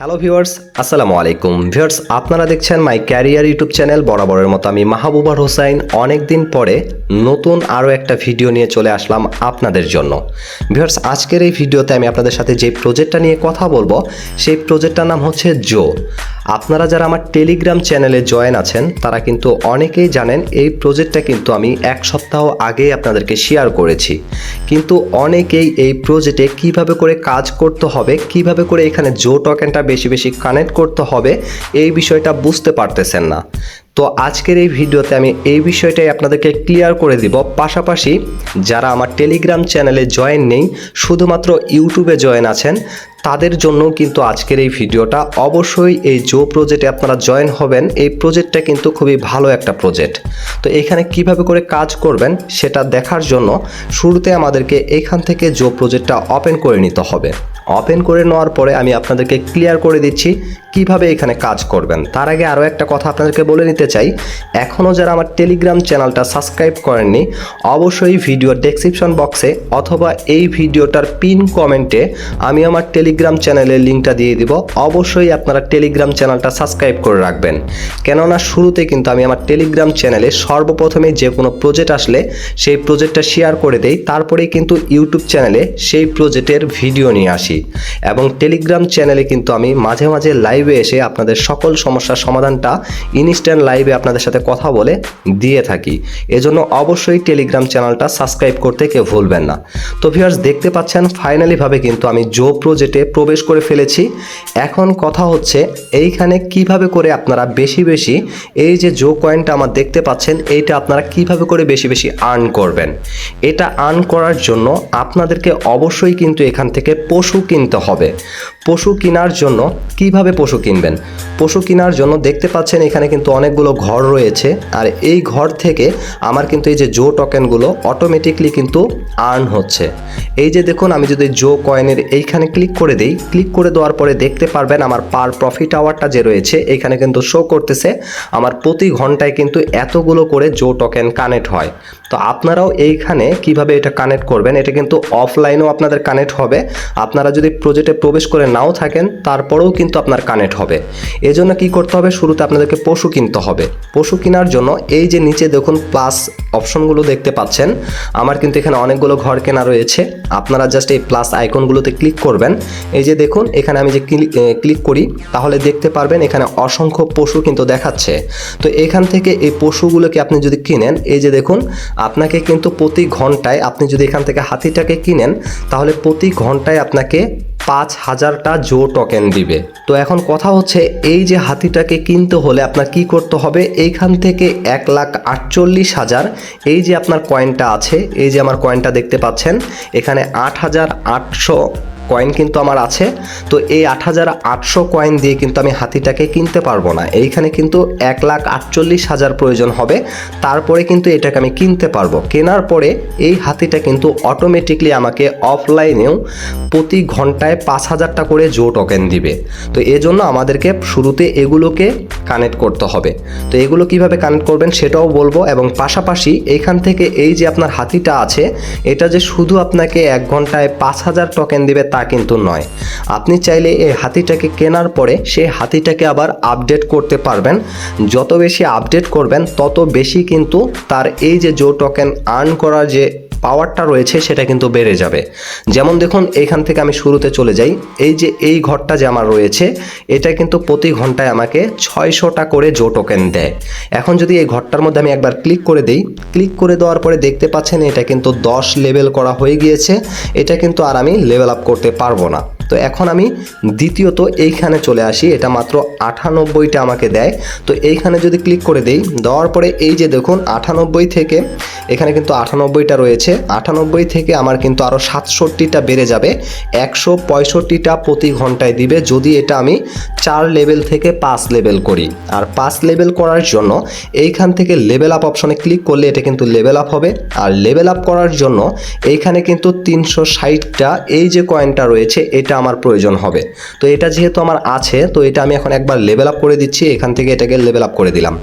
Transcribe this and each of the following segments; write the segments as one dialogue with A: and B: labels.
A: Hello viewers আসসালামু আলাইকুম viewers আপনারা দেখছেন মাই ক্যারিয়ার ইউটিউব চ্যানেল বরাবরের মতো আমি মাহবুবার হোসাইন। অনেক দিন পরে নতুন আরও একটা ভিডিও নিয়ে চলে আসলাম আপনাদের জন্য। ভিউয়ার্স আজকের এই ভিডিওতে আমি আপনাদের সাথে যে প্রজেক্টটা নিয়ে কথা বলব, সেই প্রজেক্টটার নাম হচ্ছে জো আপনারা যারা আমার টেলিগ্রাম চ্যানেলে জয়েন আছেন, তারা কিন্তু অনেকেই জানেন এই প্রজেক্টটা কিন্তু আমি এক সপ্তাহ আগে আপনাদেরকে শেয়ার করেছি। কিন্তু অনেকেই এই প্রজেক্টে কীভাবে করে কাজ করতে হবে, কীভাবে করে এখানে জো টোকেনটা বেশি বেশি কানেক্ট করতে হবে, এই বিষয়টা বুঝতে পারতেছেন না। তো আজকের এই ভিডিওতে আমি এই বিষয়টাই আপনাদেরকে ক্লিয়ার করে দিব। পাশাপাশি যারা আমার টেলিগ্রাম চ্যানেলে জয়েন নেই, শুধুমাত্র ইউটিউবে জয়েন আছেন তাদের জন্য কিন্তু আজকের এই ভিডিওটা অবশ্যই এই জো প্রজেক্টে আপনারা জয়েন হবেন। এই প্রজেক্টটা কিন্তু খুবই ভালো একটা প্রজেক্ট তো এখানে কীভাবে করে কাজ করবেন সেটা দেখার জন্য শুরুতে আমাদেরকে এখান থেকে জো প্রজেক্টটা ওপেন করে নিতে হবে। ওপেন করে নেওয়ার পরে আমি আপনাদেরকে ক্লিয়ার করে দিচ্ছি কীভাবে এখানে কাজ করবেন। তার আগে আরও একটা কথা আপনাদেরকে বলে নিতে চাই। এখনও যারা আমার টেলিগ্রাম চ্যানেলটা সাবস্ক্রাইব করেননি, অবশ্যই ভিডিও ডেসক্রিপশন বক্সে অথবা এই ভিডিওটার পিন কমেন্টে আমি আমার টেলিগ্রাম চ্যানেলের লিঙ্কটা দিয়ে দিব। অবশ্যই আপনারা টেলিগ্রাম চ্যানেলটা সাবস্ক্রাইব করে রাখবেন। কেননা শুরুতে কিন্তু আমি আমার টেলিগ্রাম চ্যানেলে সর্বপ্রথমে যে কোনো প্রজেক্ট আসলে সেই প্রজেক্টটা শেয়ার করে দেই। তারপরেই কিন্তু ইউটিউব চ্যানেলে সেই প্রজেক্টের ভিডিও নিয়ে আসি। এবং টেলিগ্রাম চ্যানেলে কিন্তু আমি মাঝে মাঝে লাইভে এসে আপনাদের সকল সমস্যার সমাধানটা ইনস্ট্যান্ট লাইভে আপনাদের সাথে কথা বলে দিয়ে থাকি। এজন্য অবশ্যই টেলিগ্রাম চ্যানেলটা সাবস্ক্রাইব করতে কেউ ভুলবেন না। তো ভিউয়ার্স দেখতে পাচ্ছেন ফাইনালিভাবে কিন্তু আমি জো প্রজেক্টে প্রবেশ করে ফেলেছি। এখন কথা হচ্ছে, এইখানে কীভাবে করে আপনারা বেশি বেশি এই যে জো কয়েনটা আমার দেখতে পাচ্ছেন, এইটা আপনারা কীভাবে করে বেশি বেশি আর্ন করবেন? এটা আর্ন করার জন্য আপনাদেরকে অবশ্যই কিন্তু এখান থেকে পশু কিনতে হবে। পশু কেনার জন্য কীভাবে পশু কিনবেন? পশু কেনার জন্য দেখতে পাচ্ছেন এখানে কিন্তু অনেকগুলো ঘর রয়েছে, আর এই ঘর থেকে আমার কিন্তু এই যে জো টোকেনগুলো অটোমেটিকলি কিন্তু আর্ন হচ্ছে। এই যে দেখুন, আমি যদি জো কয়েনের এইখানে ক্লিক করে দিই। ক্লিক করে দেওয়ার পরে দেখতে পারবেন আমার পার প্রফিট আওয়ারটা যে রয়েছে, এখানে কিন্তু শো করতেছে। আমার প্রতি ঘন্টায় কিন্তু এতগুলো করে জো টোকেন কানেক্ট হয়। তো আপনারাও এইখানে কীভাবে এটা কানেক্ট করবেন? এটা কিন্তু অফলাইনেও আপনাদের কানেক্ট হবে। আপনারা যদি প্রজেক্টে প্রবেশ করে নাও থাকেন, তারপরেও কিন্তু আপনার কানেক্ট হবে। এজন্য কি করতে হবে? শুরুতে আপনাদেরকে পশু কিনতে হবে। পশু কেনার জন্য এই যে নিচে দেখুন প্লাস অপশনগুলো দেখতে পাচ্ছেন, আমার কিন্তু এখানে অনেকগুলো ঘর কেনা রয়েছে। আপনারা জাস্ট এই প্লাস আইকনগুলোতে ক্লিক করবেন। এই যে দেখুন, এখানে আমি যে ক্লিক করি, তাহলে দেখতে পারবেন এখানে অসংখ্য পশু কিন্তু দেখাচ্ছে। তো এখান থেকে এই পশুগুলোকে আপনি যদি কিনেন, এই যে দেখুন আপনাকে কিন্তু প্রতি ঘন্টায় আপনি যদি এখান থেকে হাতিটাকে কিনেন, তাহলে প্রতি ঘন্টায় আপনাকে পাঁচ হাজারটা জো টোকেন দিবে। তো এখন কথা হচ্ছে, এই যে হাতিটাকে কিনতে হলে আপনার কি করতে হবে? এইখান থেকে এক লাখ আটচল্লিশ হাজার, এই যে আপনার কয়েনটা আছে, এই যে আমার কয়েনটা দেখতে পাচ্ছেন, এখানে আট হাজার আটশো কয়েন কিন্তু আমার আছে, তো এই আট হাজার আটশো কয়েন দিয়ে কিন্তু আমি হাতিটাকে কিনতে পারব না। এইখানে কিন্তু এক লাখ আটচল্লিশ হাজার প্রয়োজন হবে, তারপরে কিন্তু এটাকে আমি কিনতে পারব। কেনার পরে এই হাতিটা কিন্তু অটোমেটিকলি আমাকে অফলাইনেও প্রতি ঘন্টায় পাঁচ হাজারটা করে জো টোকেন দিবে। তো এজন্য আমাদেরকে শুরুতে এগুলোকে কানেক্ট করতে হবে। তো এগুলো কীভাবে কানেক্ট করবেন সেটাও বলব এবং পাশাপাশি এইখান থেকে এই যে আপনার হাতিটা আছে, এটা যে শুধু আপনাকে এক ঘন্টায় পাঁচ হাজার টোকেন দিবে তা কিন্তু নয়। আপনি চাইলে এই হাতিটাকে কেনার পরে সেই হাতিটাকে আবার আপডেট করতে পারবেন। যত বেশি আপডেট করবেন, তত বেশি কিন্তু তার এই যে জো টোকেন আর্ন করার যে পাওয়ারটা রয়েছে, সেটা কিন্তু বেড়ে যাবে। যেমন দেখুন, এখান থেকে আমি শুরুতে চলে যাই। এই যে এই ঘরটা যে আমার রয়েছে, এটা কিন্তু প্রতি ঘন্টায় আমাকে ছয়শোটা করে জো টোকেন দেয়। এখন যদি এই ঘরটার মধ্যে আমি একবার ক্লিক করে দিই ক্লিক করে দেওয়ার পরে দেখতে পাচ্ছেন, এটা কিন্তু দশ লেভেল করা হয়ে গিয়েছে। এটা কিন্তু আর আমি লেভেল আপ করতে পারব না। তো এখন আমি দ্বিতীয়ত এইখানে চলে আসি, এটা মাত্র আটানব্বইটা আমাকে দেয়। তো এইখানে যদি ক্লিক করে দেই, দেওয়ার পরে এই যে দেখুন, আটানব্বই থেকে এখানে কিন্তু আটানব্বইটা রয়েছে। আটানব্বই থেকে আমার কিন্তু আরও সাতষট্টিটা বেড়ে যাবে। একশো পঁয়ষট্টিটা প্রতি ঘন্টায় দিবে যদি এটা আমি চার লেভেল থেকে পাঁচ লেভেল করি। আর পাঁচ লেভেল করার জন্য এইখান থেকে লেভেল আপ অপশনে ক্লিক করলে এটা কিন্তু লেভেল আপ হবে। আর লেভেল আপ করার জন্য এইখানে কিন্তু তিনশো ষাটটা এই যে কয়েনটা রয়েছে, এটা আমার প্রয়োজন হবে। তো এটা যেহেতু আমার আছে, তো এটা আমি এখন একবার লেভেল আপ করে দিচ্ছি, এখান থেকে এটাকে লেভেল আপ করে দিলাম।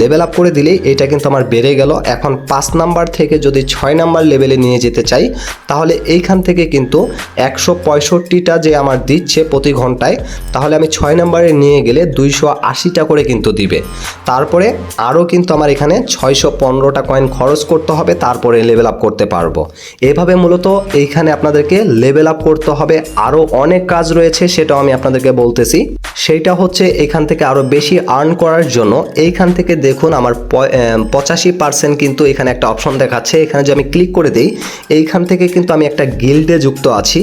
A: লেভেল আপ করে দিলেই এটা কিন্তু আমার বেড়ে গেল। এখন পাঁচ নাম্বার থেকে যদি ছয় নাম্বার লেভেলে নিয়ে যেতে চাই, তাহলে এইখান থেকে কিন্তু একশো পঁয়ষট্টিটা যে আমার দিচ্ছে প্রতি ঘন্টায়, তাহলে আমি ছয় নাম্বারে নিয়ে গেলে দুইশো আশিটা করে কিন্তু দিবে। তারপরে আরও কিন্তু আমার এখানে ছয়শো পনেরোটা কয়েন খরচ করতে হবে, তারপরে লেভেল আপ করতে পারব। এভাবে মূলত এইখানে আপনাদেরকে লেভেল আপ করতে হবে আরও অনেক কাজ রয়েছে, সেটাও আমি আপনাদেরকে বলতেছি। সেইটা হচ্ছে এখান থেকে আরও বেশি আর্ন করার জন্য। এইখান থেকে দেখুন আমার পঁচাশি পার্সেন্ট কিন্তু এখানে একটা অপশন দেখাচ্ছে। এখানে যে আমি ক্লিক করে দিই, এইখান থেকে কিন্তু আমি একটা গিল্ডে যুক্ত আছি।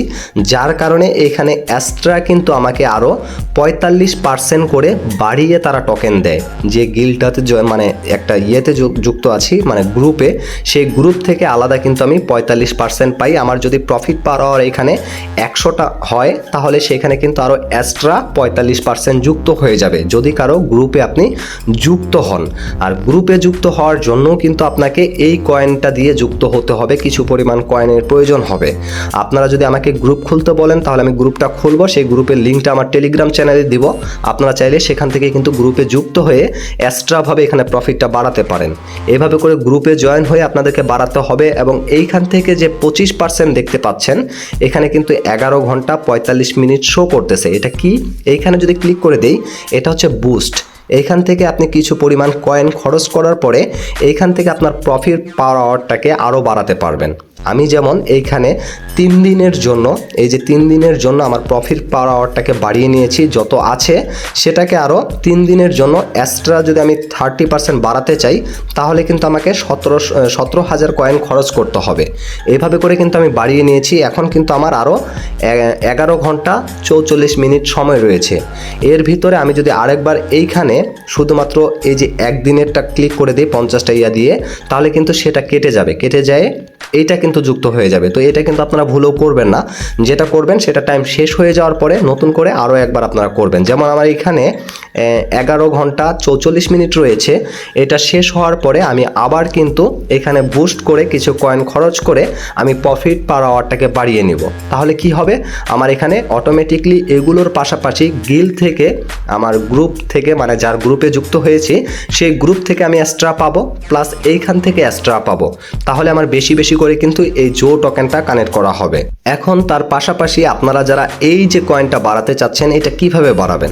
A: যার কারণে এখানে অ্যাস্ট্রা কিন্তু আমাকে আরও পঁয়তাল্লিশ পার্সেন্ট করে বাড়িয়ে তারা টোকেন দেয়। যে গিল্ডটাতে মানে একটা ইয়েতে যুক্ত আছি মানে গ্রুপে সেই গ্রুপ থেকে আলাদা কিন্তু আমি পঁয়তাল্লিশ পার্সেন্ট পাই। আমার যদি প্রফিট পার এখানে একশোটা হয়, তাহলে সেখানে কিন্তু আরও এক্সট্রা পঁয়তাল্লিশ পার্সেন্ট যুক্ত হয়ে যাবে যদি কারও গ্রুপে আপনি যুক্ত হন। আর গ্রুপে যুক্ত হওয়ার জন্য কিন্তু আপনাকে এই কয়েনটা দিয়ে যুক্ত হতে হবে, কিছু পরিমাণ কয়েনের প্রয়োজন হবে। আপনারা যদি আমাকে গ্রুপ খুলতে বলেন, তাহলে আমি গ্রুপটা খুলবো, সেই গ্রুপের লিঙ্কটা আমার টেলিগ্রাম চ্যানেলে দিব। আপনারা চাইলে সেখান থেকে কিন্তু গ্রুপে যুক্ত হয়ে এক্সট্রাভাবে এখানে প্রফিটটা বাড়াতে পারেন। এভাবে করে গ্রুপে জয়েন হয়ে আপনাদেরকে বাড়াতে হবে এবং এইখান থেকে যে পঁচিশ পার্সেন্ট দেখতে পাচ্ছেন, এখানে কিন্তু এগারো ঘণ্টা পঁয়তাল্লিশ মিনিট শো করতেছে। এটা কি? এইখানে যদি ক্লিক করে দেই এটা হচ্ছে বুস্ট এইখান থেকে আপনি কিছু পরিমাণ কয়েন খরচ করার পরে এইখান থেকে আপনার প্রফিট পাওয়ারটাকে আরও বাড়াতে পারবেন। আমি যেমন এইখানে তিন দিনের জন্য, এই যে তিন দিনের জন্য আমার প্রফিট পাওয়ার আওয়ারটাকে বাড়িয়ে নিয়েছি, যত আছে, সেটাকে আরও তিন দিনের জন্য এক্সট্রা যদি আমি থার্টি পার্সেন্ট বাড়াতে চাই, তাহলে কিন্তু আমাকে সতেরো সতেরো হাজার কয়েন খরচ করতে হবে। এইভাবে করে কিন্তু আমি বাড়িয়ে নিয়েছি, এখন কিন্তু আমার আরও এগারো ঘণ্টা চৌচল্লিশ মিনিট সময় রয়েছে। এর ভিতরে আমি যদি আরেকবার এইখানে শুধুমাত্র এই যে একদিনেরটা ক্লিক করে দিই পঞ্চাশটা ইয়া দিয়ে, তাহলে কিন্তু সেটা কেটে যাবে। কেটে যায়, এইটা কিন্তু যুক্ত হয়ে যাবে। তো এটা কিন্তু আপনারা ভুলেও করবেন না। যেটা করবেন, সেটা টাইম শেষ হয়ে যাওয়ার পরে নতুন করে আরও একবার আপনারা করবেন। যেমন আমার এখানে এগারো ঘণ্টা চৌচল্লিশ মিনিট রয়েছে। এটা শেষ হওয়ার পরে আমি আবার কিন্তু এখানে বুস্ট করে কিছু কয়েন খরচ করে আমি প্রফিট পার আওয়ারটাকে বাড়িয়ে নিব। তাহলে কি হবে? আমার এখানে অটোমেটিকলি এগুলোর পাশাপাশি গিল থেকে, আমার গ্রুপ থেকে মানে যার গ্রুপে যুক্ত হয়েছি, সেই গ্রুপ থেকে আমি এক্সট্রা পাবো প্লাস এইখান থেকে এক্সট্রা পাবো। তাহলে আমার বেশি বেশি করে কিন্তু এই জো টোকেনটা কানেক্ট করা হবে। এখন তার পাশাপাশি আপনারা যারা এই যে কয়েনটা বাড়াতে চাচ্ছেন, এটা কীভাবে বাড়াবেন?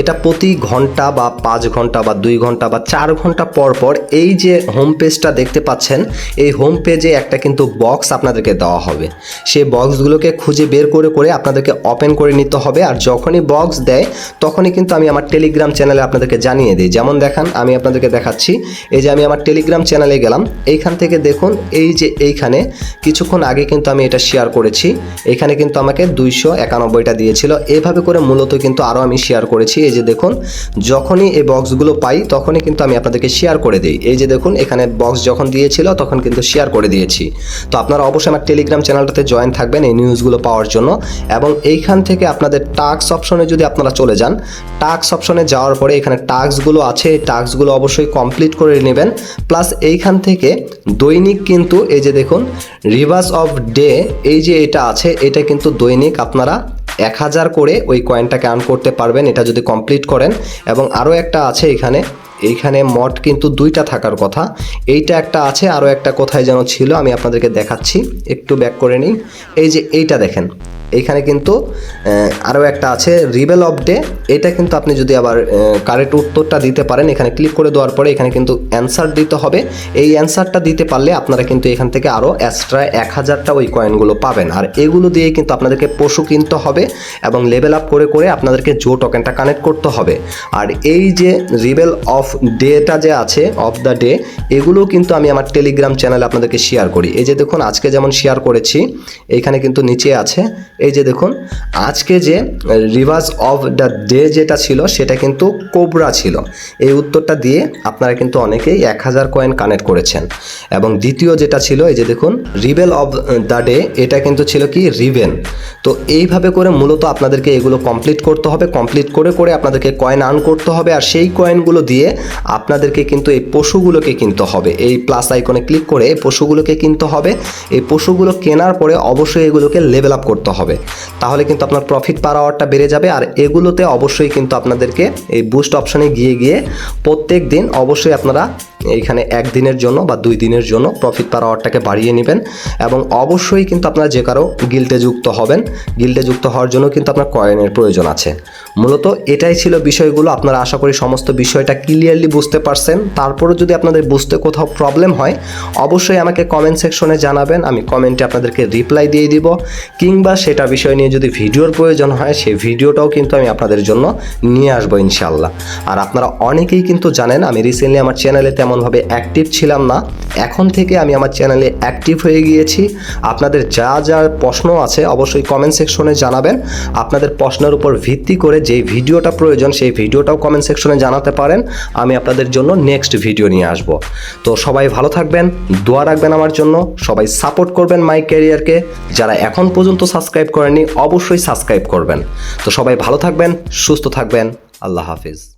A: এটা প্রতি ঘণ্টা বা পাঁচ ঘণ্টা বা দুই ঘণ্টা বা চার ঘণ্টা পর পর এই যে হোম পেজটা দেখতে পাচ্ছেন, এই হোম পেজে একটা কিন্তু বক্স আপনাদেরকে দেওয়া হবে। সেই বক্সগুলোকে খুঁজে বের করে করে আপনাদেরকে ওপেন করে নিতে হবে। আর যখনই বক্স দেয়, তখনই কিন্তু আমি আমার টেলিগ্রাম চ্যানেলে আপনাদেরকে জানিয়ে দিই। যেমন দেখান, আমি আপনাদেরকে দেখাচ্ছি। এই যে আমি আমার টেলিগ্রাম চ্যানেলে গেলাম। এইখান থেকে দেখুন, এই যে এইখানে কিছুক্ষণ আগে কিন্তু আমি এটা শেয়ার করেছি। এখানে কিন্তু আমাকে দুইশো একানব্বইটা দিয়েছিল। এভাবে করে মূলত কিন্তু আরও আমি শেয়ার করেছি। এই যে দেখুন, যখনই এই বক্সগুলো পাই, তখনই কিন্তু আমি আপনাদেরকে শেয়ার করে দিই। এই যে দেখুন, এখানে বক্স যখন দিয়েছিল, তখন কিন্তু শেয়ার করে দিয়েছি। তো আপনারা অবশ্যই আমার টেলিগ্রাম চ্যানেলটাতে জয়েন থাকবেন এই নিউজগুলো পাওয়ার জন্য। এবং এইখান থেকে আপনাদের টাস্ক অপশনে যদি আপনারা চলে যান টাস্ক অপশনে যাওয়ার পরে এখানে টাস্কগুলো আছে, এই টাস্কগুলো অবশ্যই কমপ্লিট করে নেবেন। প্লাস এইখান থেকে দৈনিক কিন্তু এই যে দেখুন রিভার্স অফ ডে এই যে এটা আছে, এটা কিন্তু দৈনিক আপনারা এক হাজার করে ওই কয়েনটাকে আর্ন করতে পারবেন, এটা যদি কমপ্লিট করেন। এবং আরও একটা আছে এখানে, এইখানে মড কিন্তু দুইটা থাকার কথা। এইটা একটা আছে, আরও একটা কোথায় যেন ছিল, আমি আপনাদেরকে দেখাচ্ছি, একটু ব্যাক করে নিই। এই যে এইটা দেখেন এইখানে কিন্তু আরও একটা আছে রিবেল অফ ডে এটা কিন্তু আপনি যদি আবার কারেক্ট উত্তরটা দিতে পারেন, এখানে ক্লিক করে দেওয়ার পরে এখানে কিন্তু অ্যান্সার দিতে হবে। এই অ্যান্সারটা দিতে পারলে আপনারা কিন্তু এখান থেকে আরও এক্সট্রা এক হাজারটা ওই কয়েনগুলো পাবেন। আর এগুলো দিয়ে কিন্তু আপনাদেরকে পশু কিনতে হবে এবং লেভেল আপ করে করে আপনাদেরকে জো টোকেনটা কানেক্ট করতে হবে। আর এই যে রিবেল অফ ডেটা যে আছে অফ দ্য ডে এগুলো কিন্তু আমি আমার টেলিগ্রাম চ্যানেলে আপনাদেরকে শেয়ার করি। এই যে দেখুন, আজকে যেমন শেয়ার করেছি এইখানে কিন্তু নিচে আছে এই যে দেখুন, আজকে যে রিভার্স অফ দ্য ডে যেটা ছিল, সেটা কিন্তু কোবরা ছিল। এই উত্তরটা দিয়ে আপনারা কিন্তু অনেকেই এক হাজার কয়েন কানেক্ট করেছেন। এবং দ্বিতীয় যেটা ছিল, এই যে দেখুন রিবেল অফ দ্য ডে এটা কিন্তু ছিল কি? রিভেন তো এইভাবে করে মূলত আপনাদেরকে এগুলো কমপ্লিট করতে হবে। কমপ্লিট করে করে আপনাদেরকে কয়েন আর্ন করতে হবে। আর সেই কয়েনগুলো দিয়ে আপনাদেরকে কিন্তু এই পশুগুলোকে কিনতে হবে। এই প্লাস আইকনে ক্লিক করে এই পশুগুলোকে কিনতে হবে। এই পশুগুলো কেনার পরে অবশ্যই এগুলোকে লেভেল আপ করতে হবে। হবে। তাহলে কিন্তু আপনার প্রফিট পার আওয়ারটা বেড়ে যাবে আর এগুলোতে অবশ্যই কিন্তু আপনাদেরকে এই বুস্ট অপশানে গিয়ে গিয়ে প্রত্যেক দিন অবশ্যই আপনারা এইখানে একদিনের জন্য বা দুই দিনের জন্য প্রফিট পার আওয়ারটাকে বাড়িয়ে নেবেন এবং অবশ্যই কিন্তু আপনারা যে কারও গিল্টে যুক্ত হবেন গিল্টে যুক্ত হওয়ার জন্য কিন্তু আপনার কয়েনের প্রয়োজন আছে। মূলত এটাই ছিল বিষয়গুলো, আপনারা আশা করি সমস্ত বিষয়টা ক্লিয়ারলি বুঝতে পারছেন। তারপরে যদি আপনাদের বুঝতে কোথাও প্রবলেম হয়, অবশ্যই আমাকে কমেন্ট সেকশনে জানাবেন, আমি কমেন্টে আপনাদেরকে রিপ্লাই দিয়ে দিব। কিংবা সেটা বিষয় নিয়ে যদি ভিডিওর প্রয়োজন হয় সেই ভিডিওটাও কিন্তু আমি আপনাদের জন্য নিয়ে আসব ইনশাল্লাহ আর আপনারা অনেকেই কিন্তু জানেন, আমি রিসেন্টলি আমার চ্যানেলে তেমনভাবে অ্যাক্টিভ ছিলাম না। এখন থেকে আমি আমার চ্যানেলে অ্যাক্টিভ হয়ে গিয়েছি। আপনাদের যা যা প্রশ্ন আছে অবশ্যই কমেন্ট সেকশনে জানাবেন। আপনাদের প্রশ্নের উপর ভিত্তি করে যেই ভিডিওটা প্রয়োজন, সেই ভিডিওটাও কমেন্ট সেকশনে জানাতে পারেন। আমি আপনাদের জন্য নেক্সট ভিডিও নিয়ে আসব। তো সবাই ভালো থাকবেন, দোয়া রাখবেন আমার জন্য। সবাই সাপোর্ট করবেন মাই ক্যারিয়ারকে যারা এখন পর্যন্ত সাবস্ক্রাইব করেনি অবশ্যই সাবস্ক্রাইব করবেন। তো সবাই ভালো থাকবেন, সুস্থ থাকবেন। আল্লাহ হাফিজ।